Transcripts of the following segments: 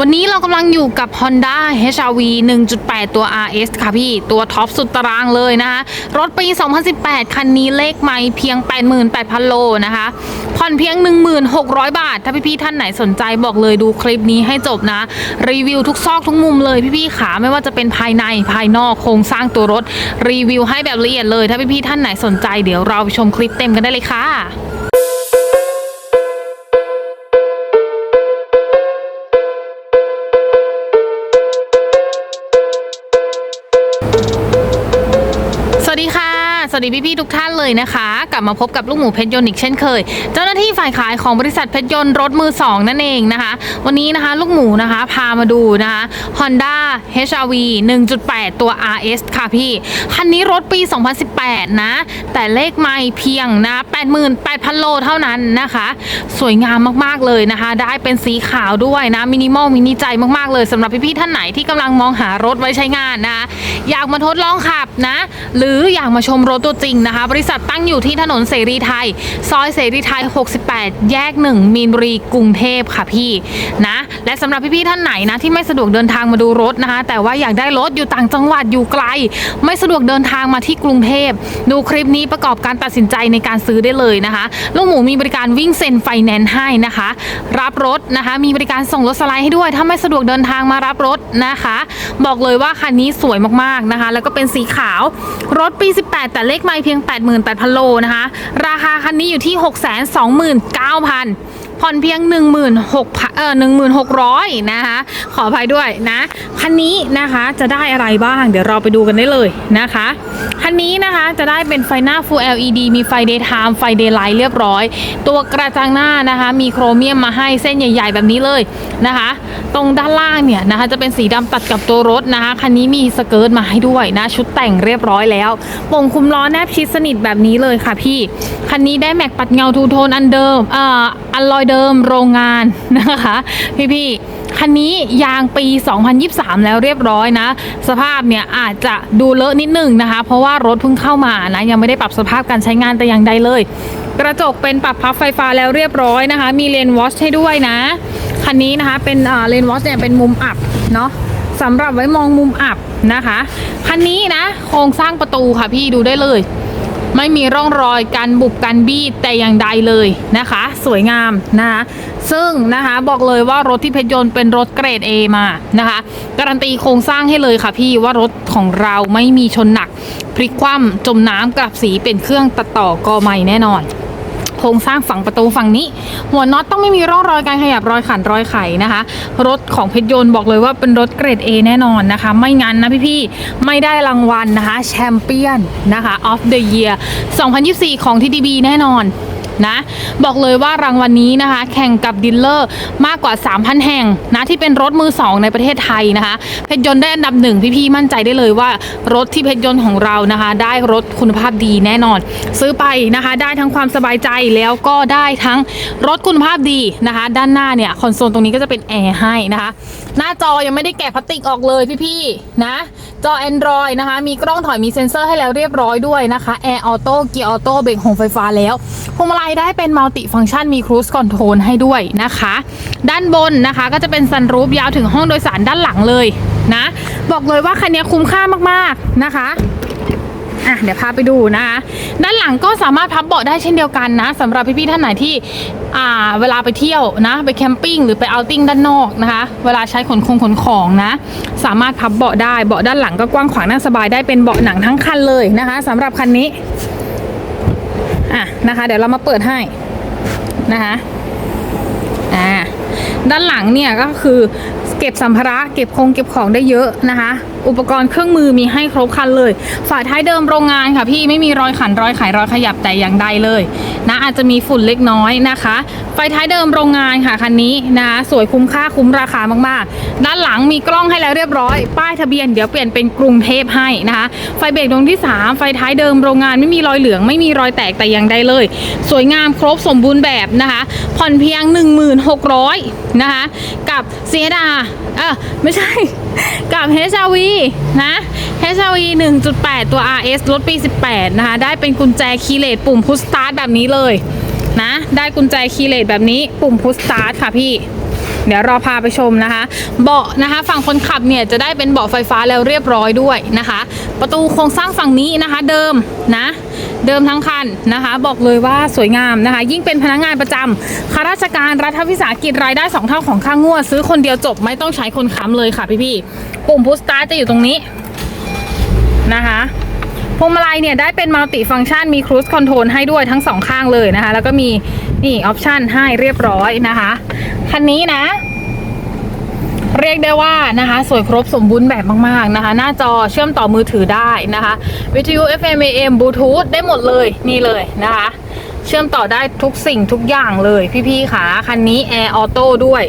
วันนี้เรากำลังอยู่กับ Honda HR-V 1.8 ตัว RS ค่ะพี่ ตัวท็อปสุดตารางเลยนะคะ รถปี 2018 คันนี้เลขไม่เพียง 88,000 โลนะคะ ผ่อนเพียง 1600 บาท ถ้าพี่ๆท่านไหนสนใจบอกเลยดูคลิปนี้ให้จบนะ รีวิวทุกซอกทุกมุมเลยพี่ๆขาไม่ว่าจะเป็นภายในภายนอกโครงสร้างตัวรถ รีวิวให้แบบละเอียดเลย ถ้าพี่ๆท่านไหนสนใจเดี๋ยวเราไปชมคลิปเต็มกันได้เลยค่ะ วัสดีพี่ๆทุกท่านเลยนะคะ กลับมาพบกับลูกหมูเพชรยนต์อีกเช่นเคย เจ้าหน้าที่ฝ่ายขายของบริษัทเพชรยนต์รถมือสองนั่นเองนะคะ วันนี้นะคะลูกหมูนะคะพามาดูนะคะ Honda HR-V 1.8 ตัว RS ค่ะพี่ คันนี้รถปี 2018 นะ แต่เลขไม่เพียงนะ 88,000 โลเท่านั้นนะคะ สวยงามมากๆเลยนะคะ ได้เป็นสีขาวด้วยนะมินิมอลมินิใจมากๆเลยสำหรับพี่ๆท่านไหนที่กำลังมองหารถไว้ใช้งานนะคะอยากมาทดลองขับนะ หรืออยากมาชมรถตัวจริงนะคะ บริษัทตั้งอยู่ที่ถนนเสรีไทย ซอยเสรีไทย 68 แยก 1 มีนบุรีกรุงเทพค่ะพี่นะและสำหรับพี่ๆท่านไหนนะที่ไม่สะดวกเดินทางมาดูรถนะคะ แต่ว่าอยากได้รถอยู่ต่างจังหวัดอยู่ไกล ไม่สะดวกเดินทางมาที่กรุงเทพ ดูคลิปนี้ประกอบการตัดสินใจในการซื้อได้เลยนะคะลูกหมูมีบริการวิ่งเซ็นไฟแนนซ์ให้นะคะ รับรถนะคะ มีบริการส่งรถสไลด์ให้ด้วย ถ้าไม่สะดวกเดินทางมารับรถนะคะ บอกเลยว่าคันนี้สวยมากๆนะคะ แล้วก็เป็นสีขาวรถปี 18 แต่เลล็กไม่เพียง 88,000โลนะคะ ราคาคันนี้อยู่ที่ 629,000 ผ่อนเพียง 16,000เอ่อ16,600 นะคะ ขออภัยด้วยนะ คันนี้นะคะจะได้อะไรบ้าง เดี๋ยวเราไปดูกันได้เลยนะคะ คันนี้นะคะจะได้เป็นไฟหน้า Full LED มีไฟ Daytime ไฟ Daylight เรียบร้อย ตัวกระจังหน้านะคะ มีโครเมียมมาให้เส้นใหญ่ๆ แบบนี้เลยนะคะ ตรงด้านล่างเนี่ยนะคะจะเป็นสีดำตัดกับตัวรถนะคะ คันนี้มีสเกิร์ตมาให้ด้วยนะ ชุดแต่งเรียบร้อยแล้วป่งคุมล้อแนบชิดสนิทแบบนี้เลยค่ะพี่ คันนี้ได้แม็กปัดเงาทูโทนอันเดิมเอ่อ อันลอยเดิมโรงงานนะคะ พี่ๆคันนี้ยางปี 2023 แล้วเรียบร้อยนะ สภาพเนี่ยอาจจะดูเลอะนิดหนึ่งนะคะ เพราะว่ารถเพิ่งเข้ามานะยังไม่ได้ปรับสภาพการใช้งานแต่อย่างใดเลย กระจกเป็นปรับพับไฟฟ้าแล้วเรียบร้อยนะคะ มีเลนวอชให้ด้วยนะคันนี้นะคะเป็นเลนวอชเนี่ยเป็นมุมอับเนาะสำหรับไว้มองมุมอับนะคะ คันนี้นะโครงสร้างประตูค่ะพี่ดูได้เลย ไม่มีร่องรอยการบุบการบี้แต่อย่างใดเลยนะคะ สวยงามนะคะซึ่งนะคะบอกเลยว่ารถที่เพชรยนต์เป็นรถเกรด A มานะคะ การันตีโครงสร้างให้เลยค่ะพี่ว่ารถของเราไม่มีชนหนัก พลิกคว่ำจมน้ำกลับสีเป็นเครื่องตัดต่อกอไม่แน่นอน ครงสร้างฝั่งประตูฝั่งนี้ หัวน็อตต้องไม่มีร่องรอยการขยับรอยขันรอยไขนะคะ รถของเพชรยนต์บอกเลยว่าเป็นรถเกรด A แน่นอนนะคะ ไม่งั้นนะพี่ๆไม่ได้รางวัลนะคะแชมเปี้ยนนะคะ of the year 2024 ของ TDB แน่นอน นะบอกเลยว่ารางวัลนนี้นะคะ แข่งกับดีลเลอร์มากกว่า 3,000 แห่งนะที่เป็นรถมือ 2 ในประเทศไทยนะคะ เพชรยนต์ได้อันดับหนึ่งพี่ๆมั่นใจได้เลยว่ารถที่เพชรยนต์ของเรานะคะ ได้รถคุณภาพดีแน่นอน ซื้อไปนะคะได้ทั้งความสบายใจแล้วก็ได้ทั้งรถคุณภาพดีนะคะ ด้านหน้าเนี่ยคอนโซลตรงนี้ก็จะเป็นแอร์ให้นะคะ หน้าจอยังไม่ได้แกะพลาสติกออกเลยพี่ๆนะจอ Android นะคะ มีกล้องถอยมีเซ็นเซอร์ให้แล้วเรียบร้อยด้วยนะคะแอร์ออโต้เกียร์ออโต้เบรกโฮมไฟฟ้าแล้วพวงมาลัยได้เป็นมัลติฟังก์ชันมีครู i คอนโทรลให้ด้วยนะคะ ด้านบนนะคะก็จะเป็นซันรูฟยาวถึงห้องโดยสารด้านหลังเลยนะ บอกเลยว่าคันนี้คุ้มค่ามากๆนะคะอะเดี๋ยวพาไปดูนะคะด้านหลังก็สามารถพับเบาะได้เช่นเดียวกันนะสำหรับพี่ๆท่านไหนที่อ่าเวลาไปเที่ยวนะไปแคมปิ้งหรือไปเอาติ้งด้านนอกนะคะ เวลาใช้ขนคงขนของนะ สามารถพับเบาะได้เบาะด้านหลังก็กว้างขวางนั่งสบายได้เป็นเบาะหนังทั้งคันเลยนะคะสำหรับคันนี้ อะนะคะ เดี๋ยวเรามาเปิดให้นะคะอ่าด้านหลังเนี่ยก็คือ เก็บสัมภาระเก็บคงเก็บของได้เยอะนะคะ อุปกรณ์เครื่องมือมีให้ครบครันเลย ฝาท้ายเดิมโรงงานค่ะพี่ไม่มีรอยขันรอยไขรอยขยับแต่อย่างใดเลยนะอาจจะมีฝุ่นเล็กน้อยนะคะ ไฟท้ายเดิมโรงงานค่ะคันนี้นะคะสวยคุ้มค่าคุ้มราคามากๆ ด้านหลังมีกล้องให้แล้วเรียบร้อย ป้ายทะเบียนเดี๋ยวเปลี่ยนเป็นกรุงเทพให้นะคะไฟเบรกดวงที่ 3 ไฟท้ายเดิมโรงงานไม่มีรอยเหลืองไม่มีรอยแตกแต่อย่างใดเลย สวยงามครบสมบูรณ์แบบนะคะ ผ่อนเพียง 1600นะคะกับเซียดาอะไม่ใช่ กับ HRV นะ HRV 1.8 ตัว RS รถปี 18 นะคะ ได้เป็นกุญแจคีย์เลสปุ่มพุชสตาร์ทแบบนี้เลย นะ ได้กุญแจคีย์เลสแบบนี้ปุ่มพุชสตาร์ทค่ะพี่ เดี๋ยวรอพาไปชมนะคะ เบาะนะคะ ฝั่งคนขับเนี่ยจะได้เป็นเบาะไฟฟ้าแล้วเรียบร้อยด้วยนะคะ ประตูโครงสร้างฝั่งนี้นะคะ เดิมนะเดิมทั้งคันนะคะ บอกเลยว่าสวยงามนะคะ ยิ่งเป็นพนักงานประจำข้าราชการรัฐวิสาหกิจรายได้สองเท่าของค่างวด ซื้อคนเดียวจบไม่ต้องใช้คนค้ำเลยค่ะพี่ๆปุ่มพุชสตาร์จะอยู่ตรงนี้นะคะพวงมาลัยเนี่ยได้เป็นมัลติฟัง c t ชันมีครู i คอนโทรลให้ด้วยทั้งสองข้างเลยนะคะ แล้วก็มี นี่ออปชันให้เรียบร้อยนะคะ คันนี้นะ เรียกได้ว่านะคะ สวยครบสมบูรณ์แบบมาก ๆนะคะ หน้าจอเชื่อมต่อมือถือได้นะคะ วิทยุ FM AM Bluetooth ได้หมดเลยนี่เลยนะคะ เชื่อมต่อได้ทุกสิ่งทุกอย่างเลยพี่ๆค่ะคันนี้ Air Auto ด้วย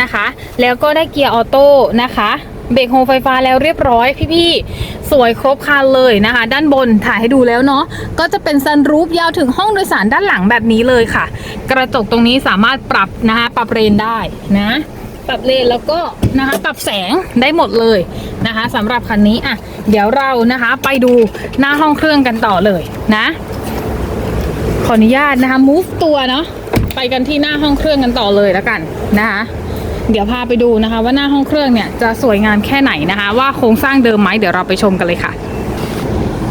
นะคะ แล้วก็ได้เกียร์ออโต้นะคะ เบรกโฮไฟฟ้าแล้วเรียบร้อยพี่ๆ สวยครบคันเลยนะคะ ด้านบนถ่ายให้ดูแล้วเนาะก็จะเป็นซันรูฟยาวถึงห้องโดยสารด้านหลังแบบนี้เลยค่ะ กระจกตรงนี้สามารถปรับนะคะปรับเรนได้นะปรับเลนแล้วก็นะคะปรับแสงได้หมดเลยนะคะสำหรับคันนี้อะเดี๋ยวเรานะคะไปดูหน้าห้องเครื่องกันต่อเลยนะ ขออนุญาตนะคะ move ตัวเนาะไปกันที่หน้าห้องเครื่องกันต่อเลยแล้วกันนะคะ เดี๋ยวพาไปดูนะคะ ว่าหน้าห้องเครื่องเนี่ยจะสวยงามแค่ไหนนะคะ ว่าโครงสร้างเดิมไหมเดี๋ยวเราไปชมกันเลยค่ะ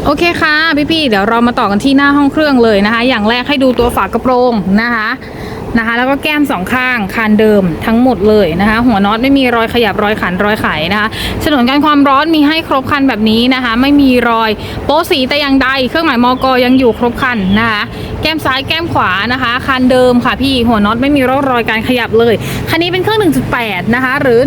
โอเคค่ะพี่ๆเดี๋ยวเรามาต่อกันที่หน้าห้องเครื่องเลยนะคะ อย่างแรกให้ดูตัวฝากระโปรงนะคะนะคะ แล้วก็แก้มสองข้างคานเดิมทั้งหมดเลยนะคะ หัวน็อตไม่มีรอยขยับรอยขันรอยไขนะคะฉนวนกันความร้อนมีให้ครบคันแบบนี้นะคะ ไม่มีรอยโป๊สีแต่อย่างใด เครื่องหมายมอกยังอยู่ครบคันนะคะแก้มซ้ายแก้มขวานะคะคันเดิมค่ะพี่หัวน็อตไม่มีร่องรอยการขยับเลย คันนี้เป็นเครื่อง 1.8 นะคะ หรือ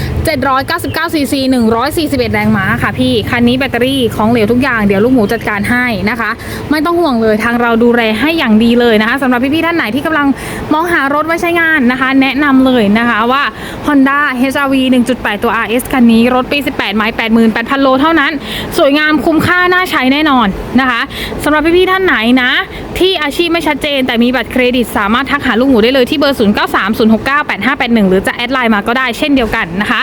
1,799ซีซี141 แรงม้าค่ะพี่ คันนี้แบตเตอรี่ของเหลวทุกอย่างเดี๋ยวลูกหมูจัดการให้นะคะ ไม่ต้องห่วงเลยทางเราดูแลให้อย่างดีเลยนะคะสำหรับพี่ๆท่านไหนที่กำลังมองหารถไว้ใช้งานนะคะ แนะนำเลยนะคะว่า Honda HRV 1.8 ตัว RS คันนี้รถปี 18 ไม้ 88,000 โลเท่านั้น สวยงามคุ้มค่าน่าใช้แน่นอนนะคะสำหรับพี่ๆท่านไหนนะ ที่อาชีพไม่ชัดเจน แต่มีบัตรเครดิตสามารถทักหาลูกหมูได้เลยที่เบอร์ 0930698581 หรือจะแอดไลน์มาก็ได้เช่นเดียวกันนะคะ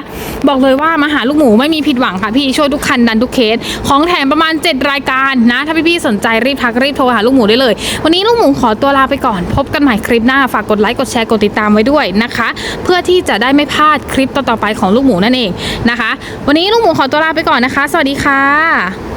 บอกเลยว่ามาหาลูกหมูไม่มีผิดหวังค่ะพี่ช่วยทุกคันดันทุกเคส ของแถมประมาณ 7 รายการนะ ถ้าพี่ๆสนใจรีบทักรีบโทรหาลูกหมูได้เลย วันนี้ลูกหมูขอตัวลาไปก่อน พบกันใหม่คลิปหน้าฝากกดไลค์กดแชร์กดติดตามไว้ด้วยนะคะ เพื่อที่จะได้ไม่พลาดคลิปต่อๆไปของลูกหมูนั่นเองนะคะ วันนี้ลูกหมูขอตัวลาไปก่อนนะคะ สวัสดีค่ะ